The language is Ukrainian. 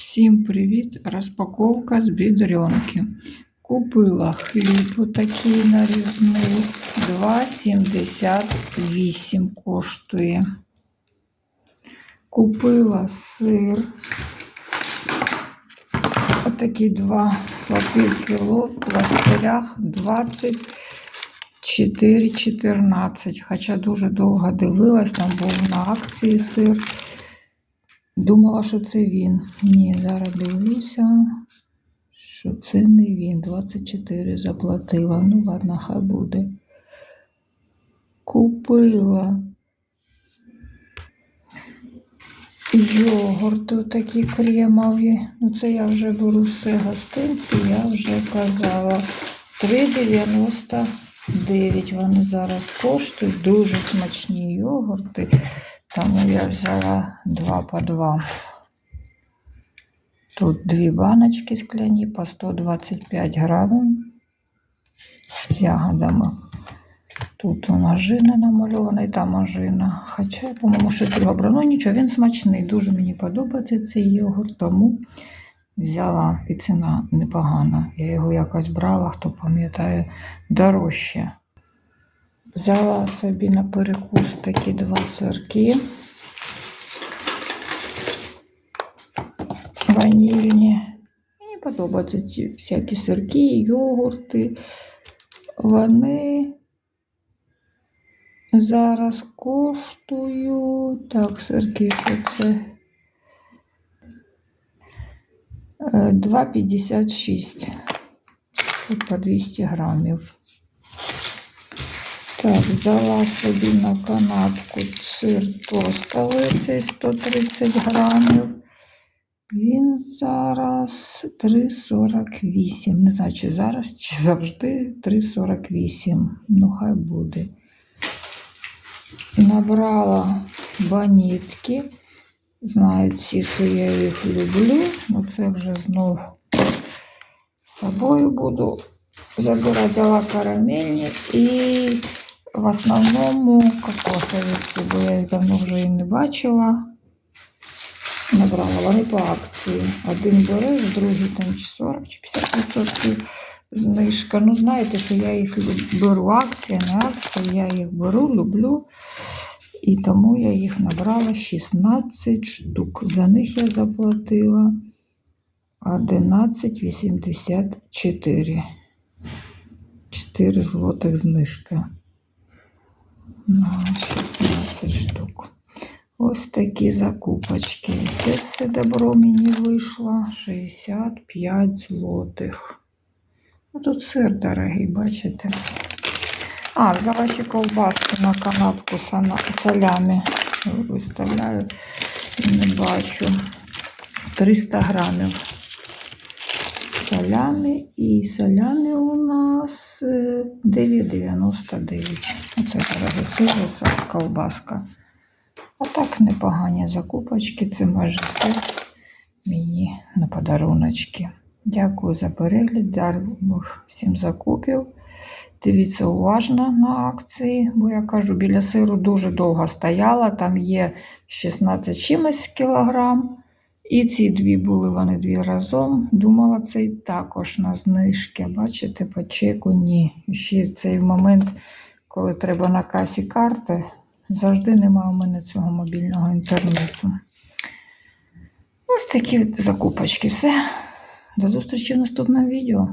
Всім привіт! Розпаковка з бідренки. Купила хліб отакий нарізний. 2,78 коштує. Купила сир. Отакі два по пів в пластирях 24,14. Хоча дуже довго дивилась, там був на акції сир. Думала, що це він. Ні, зараз дивлюся, що це не він. 24 заплатила. Ну, ладно, хай буде. Купила йогурти такі кремові. Ну, це я вже беру все гостинці, я вже казала. 3,99 вони зараз коштують. Дуже смачні йогурти. Тому я взяла два по два. Тут дві баночки скляні по 125 грамів з ягодами. Тут у ножина намальована, і там ожина. Хоча, по-моєму, щось брала. Ну нічого, він смачний. Дуже мені подобається цей йогурт, тому взяла і ціна непогана. Я його якось брала, хто пам'ятає, дорожче. Взяла собі на перекус такі два сирки. Ванільні. Мені подобаються ці всякі сирки, йогурти. Вони зараз коштують. Так, сирки, що це? Е, 2,56. По 200 грамів. Так, взяла собі на канапку сир тостовий, цей 130 грамів. Він зараз 3,48. Не знаю, чи зараз, чи завжди 3,48. Ну, хай буде. Набрала банітки. Знають всі, що я їх люблю. Ну, це вже знов з собою буду забирати. Взяла карамельні і в основному кокосові бо я їх давно вже і не бачила. Набрала вони по акції. Один береш, другий там чи 40 чи 50% знижка. Ну, знаєте, що я їх беру. Акція, не акція, я їх беру, люблю. І тому я їх набрала 16 штук. За них я заплатила 11,84. 4 злотих знижка. На 16 штук. Ось такі закупочки. Це все добро мені вийшло 65 злотих. Ну, тут сир дорогий, бачите? А, взяла ще ковбаски на канапку салямі. Виставляю, не бачу. 300 грамів. Соляни і соляни у нас е, 9,99. Оце дороге сир, ковбаска. А так непогані закупочки. Це майже все мені на подаруночки. Дякую за перегляд. Дякую всім закупів. Дивіться уважно на акції, бо я кажу, біля сиру дуже довго стояла. Там є 16 чимось кілограм. І ці дві були вони дві разом. Думала, цей також на знижки. Бачите, по чеку ні. Ще цей момент, коли треба на касі карти, завжди немає у мене цього мобільного інтернету. Ось такі закупочки. Все. До зустрічі в наступному відео.